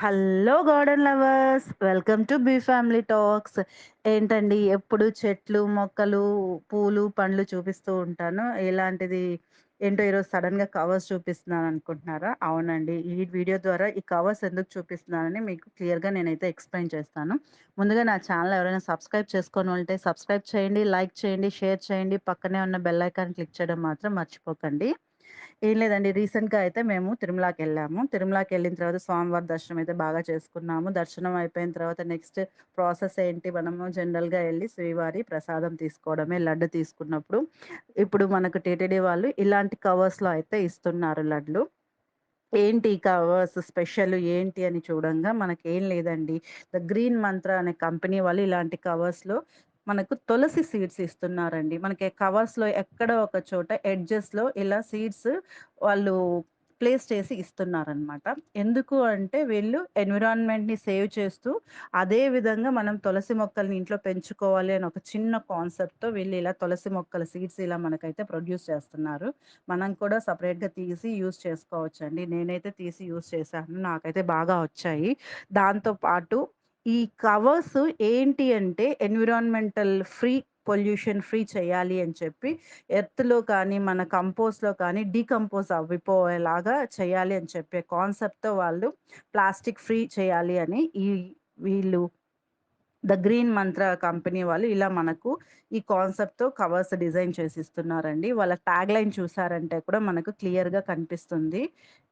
Hello garden lovers welcome to B family talks. ఏంటండి ఎప్పుడు చెట్లు మొక్కలు పూలు పండ్లు చూపిస్తూ ఉంటాను. ఎలాంటిది ఏంటో ఈరోజు సడన్గా కవర్స్ చూపిస్తున్నాను అనుకుంటున్నారా? అవునండి ఈ వీడియో ద్వారా ఈ కవర్స్ ఎందుకు చూపిస్తున్నానని మీకు క్లియర్గా నేనైతే ఎక్స్ప్లెయిన్ చేస్తాను. ముందుగా నా ఛానల్ ఎవరైనా సబ్స్క్రైబ్ చేసుకొని ఉంటే సబ్స్క్రైబ్ చేయండి లైక్ చేయండి షేర్ చేయండి పక్కనే ఉన్న బెల్ ఐకాన్ క్లిక్ చేయడం మాత్రం మర్చిపోకండి. ఏం లేదండి రీసెంట్‌గా అయితే మేము తిరుమలకి వెళ్ళాము తిరుమలకి వెళ్ళిన తర్వాత స్వామివారి దర్శనం అయితే బాగా చేసుకున్నాము. దర్శనం అయిపోయిన తర్వాత నెక్స్ట్ ప్రాసెస్ ఏంటి మనము జనరల్‌గా వెళ్ళి శ్రీవారి ప్రసాదం తీసుకోవడమే లడ్డు తీసుకున్నప్పుడు. ఇప్పుడు మనకు టీటీడీ వాళ్ళు ఇలాంటి కవర్స్‌లో అయితే ఇస్తున్నారు లడ్లు. ఏంటి కవర్స్ స్పెషల్ ఏంటి అని చూడంగా మనకేం లేదండి. ద గ్రీన్ మంత్ర అనే కంపెనీ వాళ్ళు ఇలాంటి కవర్స్‌లో మనకు తులసి సీడ్స్ ఇస్తున్నారండి. మనకి కవర్స్‌లో ఎక్కడో ఒక చోట ఎడ్జెస్‌లో ఇలా సీడ్స్ వాళ్ళు ప్లేస్ చేసి ఇస్తున్నారనమాట. ఎందుకు అంటే వీళ్ళు ఎన్విరాన్మెంట్‌ని సేవ్ చేస్తూ, అదే విధంగా మనం తులసి మొక్కల్ని ఇంట్లో పెంచుకోవాలి అని ఒక చిన్న కాన్సెప్ట్‌తో వీళ్ళు ఇలా తులసి మొక్కల సీడ్స్ ఇలా మనకైతే ప్రొడ్యూస్ చేస్తున్నారు. మనం కూడా సపరేట్గా తీసి యూజ్ చేసుకోవచ్చండి. నేనైతే తీసి యూజ్ చేశాను. నాకైతే బాగా వచ్చాయి. దాంతో పాటు ఈ కవర్స్ ఏంటి అంటే ఎన్విరాన్మెంటల్ ఫ్రీ, పొల్యూషన్ ఫ్రీ చేయాలి అని చెప్పి ఎర్త్‌లో కానీ, మన కంపోజ్లో కానీ డీకంపోజ్ అవ్విపోయేలాగా చేయాలి అని చెప్పే కాన్సెప్ట్‌తో వాళ్ళు ప్లాస్టిక్ ఫ్రీ చేయాలి అని ఈ వీళ్ళు ద గ్రీన్ మంత్ర కంపెనీ వాళ్ళు ఇలా మనకు ఈ కాన్సెప్ట్‌తో కవర్స్ డిజైన్ చేసి ఇస్తున్నారండి వాళ్ళ ట్యాగ్ లైన్ చూసారంటే కూడా మనకు క్లియర్‌గా కనిపిస్తుంది.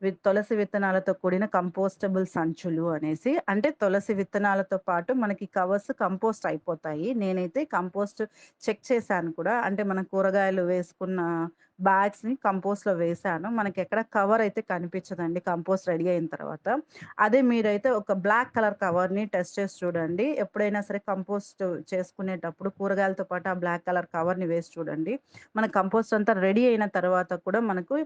విత్ తులసి విత్తనాలతో కూడిన కంపోస్టబుల్ సంచులు అనేసి. అంటే తులసి విత్తనాలతో పాటు మనకి కవర్స్ కంపోస్ట్ అయిపోతాయి. నేనైతే కంపోస్ట్ చెక్ చేశాను కూడా. అంటే మనం కూరగాయలు వేసుకున్న బ్యాగ్స్‌ని వేసాను మనకి ఎక్కడ కవర్ అయితే కనిపించదండి కంపోస్ట్ రెడీ అయిన తర్వాత. అదే మీరైతే ఒక బ్లాక్ కలర్ కవర్‌ని టెస్ట్ చేసి చూడండి. ఎప్పుడైనా సరే కంపోస్ట్ చేసుకునేటప్పుడు కూరగాయలతో పాటు ఆ బ్లాక్ కలర్ కవర్‌ని వేసి చూడండి. మన కంపోస్ట్ అంతా రెడీ అయిన తర్వాత కూడా మనకు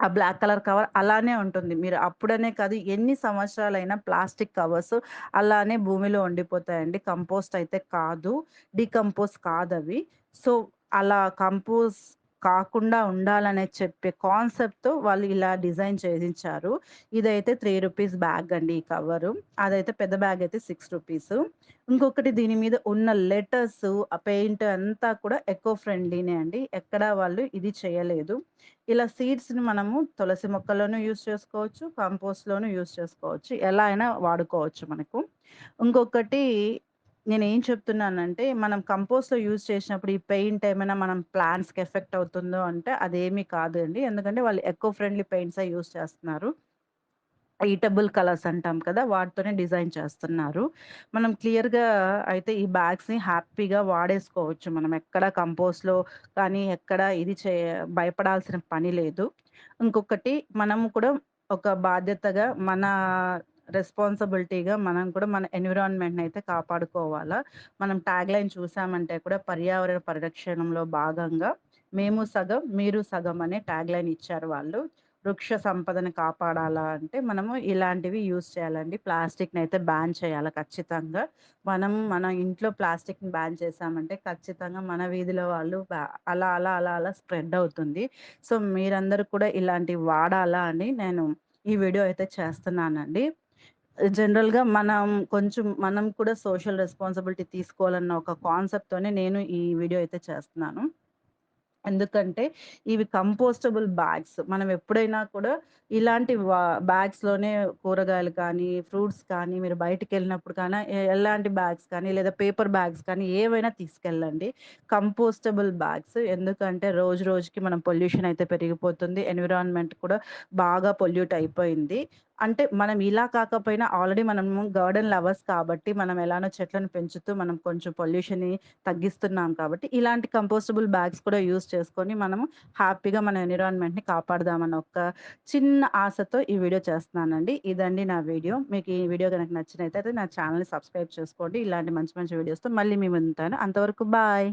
ఆ బ్లాక్ కలర్ కవర్ అలానే ఉంటుంది. మీరు అప్పుడనే కాదు ఎన్ని సంవత్సరాలైనా ప్లాస్టిక్ కవర్స్ అలానే భూమిలో ఉండిపోతాయండి. కంపోస్ట్ అయితే కాదు. డీకంపోజ్ కాదవి. సో, అలా కంపోజ్ కాకుండా ఉండాలనే చెప్పే కాన్సెప్ట్‌తో వాళ్ళు ఇలా డిజైన్ చేసించారు. ఇదైతే త్రీ రూపీస్ బ్యాగ్ అండి ఈ కవరు. అదైతే పెద్ద బ్యాగ్ అయితే సిక్స్ రూపీస్ ఇంకొకటి దీని మీద ఉన్న లెటర్స్, ఆ పెయింట్ అంతా కూడా ఎకో ఫ్రెండ్లీనే అండి. ఎక్కడా వాళ్ళు ఇది చేయలేదు. ఇలా సీడ్స్‌ని మనము తులసి మొక్కల్లోనూ యూస్ చేసుకోవచ్చు. కంపోస్ట్‌లోనూ యూజ్ చేసుకోవచ్చు. ఎలా అయినా వాడుకోవచ్చు మనకు. ఇంకొకటి నేను ఏం చెప్తున్నానంటే మనం కంపోస్ట్‌లో యూజ్ చేసినప్పుడు ఈ పెయింట్ ఏమైనా మనం ప్లాంట్స్‌కి ఎఫెక్ట్ అవుతుందో అంటే అదేమీ కాదండి. ఎందుకంటే వాళ్ళు ఎకో ఫ్రెండ్లీ పెయింట్సే యూజ్ చేస్తున్నారు. ఈటబుల్ కలర్స్ అంటాం కదా! వాటితోనే డిజైన్ చేస్తున్నారు. మనం క్లియర్‌గా అయితే ఈ బ్యాగ్స్‌ని హ్యాపీగా వాడేసుకోవచ్చు. మనం ఎక్కడ కంపోస్ట్‌లో కానీ ఎక్కడ ఇది చే భయపడాల్సిన పని లేదు. ఇంకొకటి మనము కూడా ఒక బాధ్యతగా మన రెస్పాన్సిబిలిటీగా మనం కూడా మన ఎన్విరాన్మెంట్‌ని అయితే కాపాడుకోవాలా. మనం ట్యాగ్‌లైన్ చూసామంటే కూడా పర్యావరణ పరిరక్షణంలో భాగంగా మేము సగం, మీరు సగం అనే ట్యాగ్‌లైన్ ఇచ్చారు వాళ్ళు. వృక్ష సంపదను కాపాడాలా అంటే మనము ఇలాంటివి యూజ్ చేయాలండి. ప్లాస్టిక్ని అయితే బ్యాన్ చేయాలి ఖచ్చితంగా. మనం మన ఇంట్లో ప్లాస్టిక్‌ని బ్యాన్ చేశామంటే ఖచ్చితంగా మన వీధిలో వాళ్ళు అలా, అలా, అలా, అలా స్ప్రెడ్ అవుతుంది. సో, మీరందరూ కూడా ఇలాంటివి వాడాలా అని నేను ఈ వీడియో అయితే చేస్తున్నానండి. జనరల్‌గా మనం కొంచెం మనం కూడా సోషల్ రెస్పాన్సిబిలిటీ తీసుకోవాలన్న ఒక కాన్సెప్ట్‌తోనే నేను ఈ వీడియో అయితే చేస్తున్నాను. ఎందుకంటే ఇవి కంపోస్టబుల్ బ్యాగ్స్. మనం ఎప్పుడైనా కూడా ఇలాంటి బ్యాగ్స్‌లోనే కూరగాయలు కానీ, ఫ్రూట్స్ కానీ మీరు బయటికి వెళ్ళినప్పుడు కానీ ఎలాంటి బ్యాగ్స్ కానీ లేదా పేపర్ బ్యాగ్స్ కానీ ఏవైనా తీసుకెళ్ళండి. Compostable bags. ఎందుకంటే రోజు రోజుకి మనం పొల్యూషన్ అయితే పెరిగిపోతుంది. ఎన్విరాన్మెంట్ కూడా బాగా పొల్యూట్ అయిపోయింది. అంటే మనం ఇలా కాకపోయినా ఆల్రెడీ మనము గార్డెన్ లవర్స్ కాబట్టి మనం ఎలానో చెట్లను పెంచుతూ మనం కొంచెం పొల్యూషన్‌ని తగ్గిస్తున్నాం కాబట్టి ఇలాంటి కంపోస్టబుల్ బ్యాగ్స్ కూడా యూస్ చేసుకొని మనము హ్యాపీగా మన ఎన్విరాన్మెంట్‌ని కాపాడదామన్న ఒక చిన్న ఆశతో ఈ వీడియో చేస్తున్నానండి. ఇదండి నా వీడియో. మీకు ఈ వీడియో కనుక నచ్చినైతే నా ఛానల్ని సబ్స్క్రైబ్ చేసుకోండి. ఇలాంటి మంచి మంచి వీడియోస్‌తో మళ్ళీ మేము ఉంటాను అంతవరకు బాయ్.